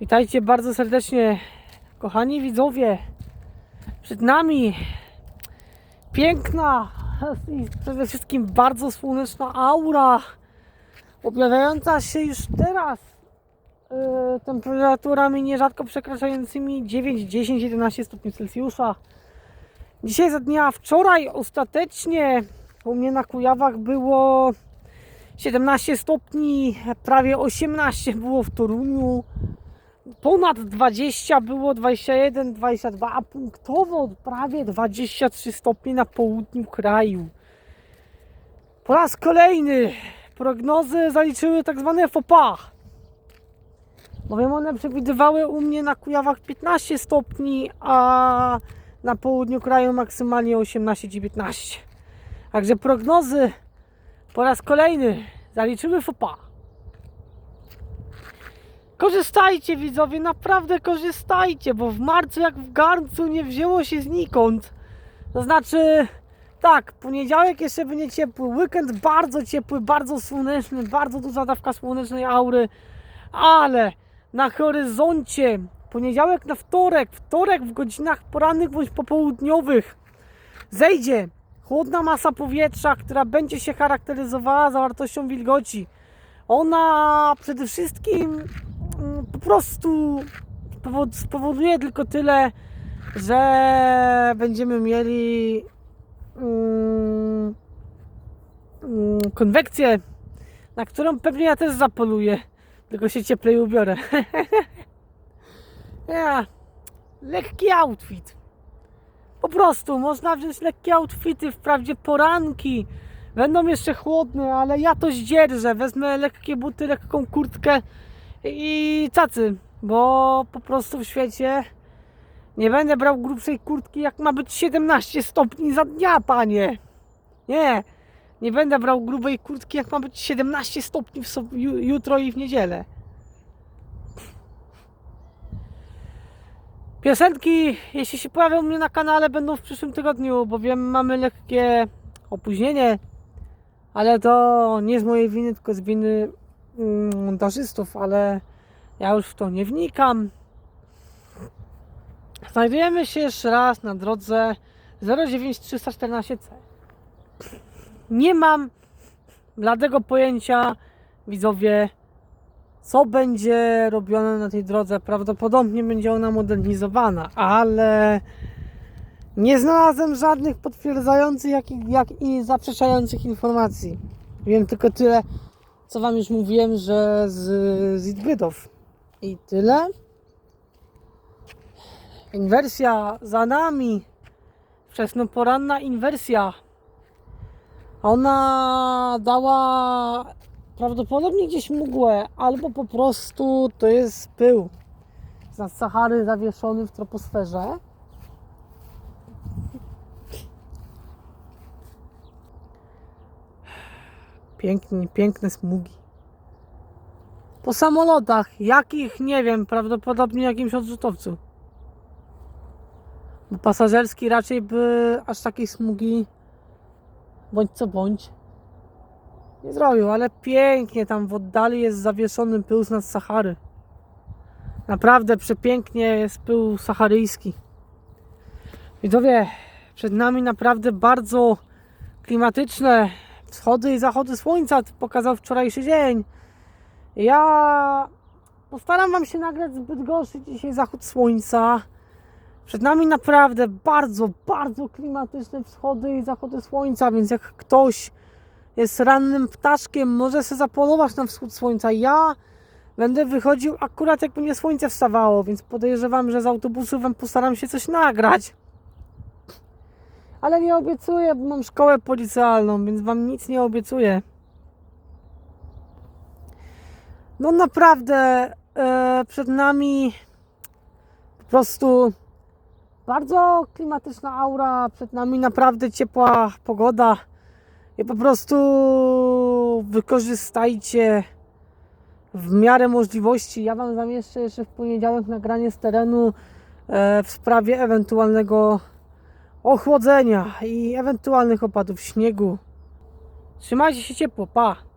Witajcie bardzo serdecznie, kochani widzowie. Przed nami piękna i przede wszystkim bardzo słoneczna aura, objawiająca się już teraz e, temperaturami nierzadko przekraczającymi 9, 10, 11 stopni Celsjusza. Dzisiaj za dnia wczoraj ostatecznie u mnie na Kujawach było 17 stopni, prawie 18 było w Toruniu. Ponad 20 było 21, 22, a punktowo prawie 23 stopnie na południu kraju. Po raz kolejny prognozy zaliczyły tak zwane FOPA. Bowiem one przewidywały u mnie na Kujawach 15 stopni, a na południu kraju maksymalnie 18-19. Także prognozy po raz kolejny zaliczyły FOPA. Korzystajcie widzowie, naprawdę korzystajcie, bo w marcu jak w garncu nie wzięło się znikąd. To znaczy, tak, poniedziałek jeszcze będzie ciepły, weekend bardzo ciepły, bardzo słoneczny, bardzo duża dawka słonecznej aury, ale na horyzoncie poniedziałek na wtorek, wtorek w godzinach porannych bądź popołudniowych zejdzie chłodna masa powietrza, która będzie się charakteryzowała zawartością wilgoci. Ona przede wszystkim po prostu powod- spowoduje tylko tyle, że będziemy mieli mm, mm, konwekcję, na którą pewnie ja też zapoluję, tylko się cieplej ubiorę. ja, lekki outfit. Po prostu można wziąć lekkie outfity, wprawdzie poranki będą jeszcze chłodne, ale ja to zdzierżę. Wezmę lekkie buty, lekką kurtkę i cacy, bo po prostu w świecie nie będę brał grubszej kurtki, jak ma być 17 stopni za dnia, panie. Nie, nie będę brał grubej kurtki, jak ma być 17 stopni ju- jutro i w niedzielę. Piosenki, jeśli się pojawią u mnie na kanale, będą w przyszłym tygodniu, bowiem mamy lekkie opóźnienie, ale to nie z mojej winy, tylko z winy montażystów, ale ja już w to nie wnikam. Znajdujemy się jeszcze raz na drodze 09314C. Nie mam bladego pojęcia, widzowie, co będzie robione na tej drodze. Prawdopodobnie będzie ona modernizowana, ale nie znalazłem żadnych potwierdzających, jak i, jak i zaprzeczających informacji. Wiem tylko tyle, co Wam już mówiłem, że z, z. I tyle. Inwersja za nami. Wczesnoporanna inwersja. Ona dała prawdopodobnie gdzieś mgłę, albo po prostu to jest pył z Sahary zawieszony w troposferze. Pięknie, piękne smugi. Po samolotach, jakich nie wiem, prawdopodobnie jakimś odrzutowcu. Bo pasażerski raczej by aż takiej smugi bądź co bądź nie zrobił, ale pięknie tam w oddali jest zawieszony pył z nad Sahary. Naprawdę przepięknie jest pył saharyjski. Widzowie, przed nami naprawdę bardzo klimatyczne wschody i zachody słońca pokazał wczorajszy dzień. Ja postaram Wam się nagrać zbyt gorszy dzisiaj zachód słońca. Przed nami naprawdę bardzo, bardzo klimatyczne wschody i zachody słońca, więc jak ktoś jest rannym ptaszkiem, może sobie zapolować na wschód słońca. Ja będę wychodził akurat jak będzie słońce wstawało, więc podejrzewam, że z autobusu Wam postaram się coś nagrać. Ale nie obiecuję, bo mam szkołę policjalną, więc Wam nic nie obiecuję. No naprawdę e, przed nami po prostu bardzo klimatyczna aura, przed nami naprawdę ciepła pogoda. I po prostu wykorzystajcie w miarę możliwości. Ja Wam zamieszczę jeszcze w poniedziałek nagranie z terenu e, w sprawie ewentualnego ochłodzenia i ewentualnych opadów śniegu. Trzymajcie się ciepło, pa!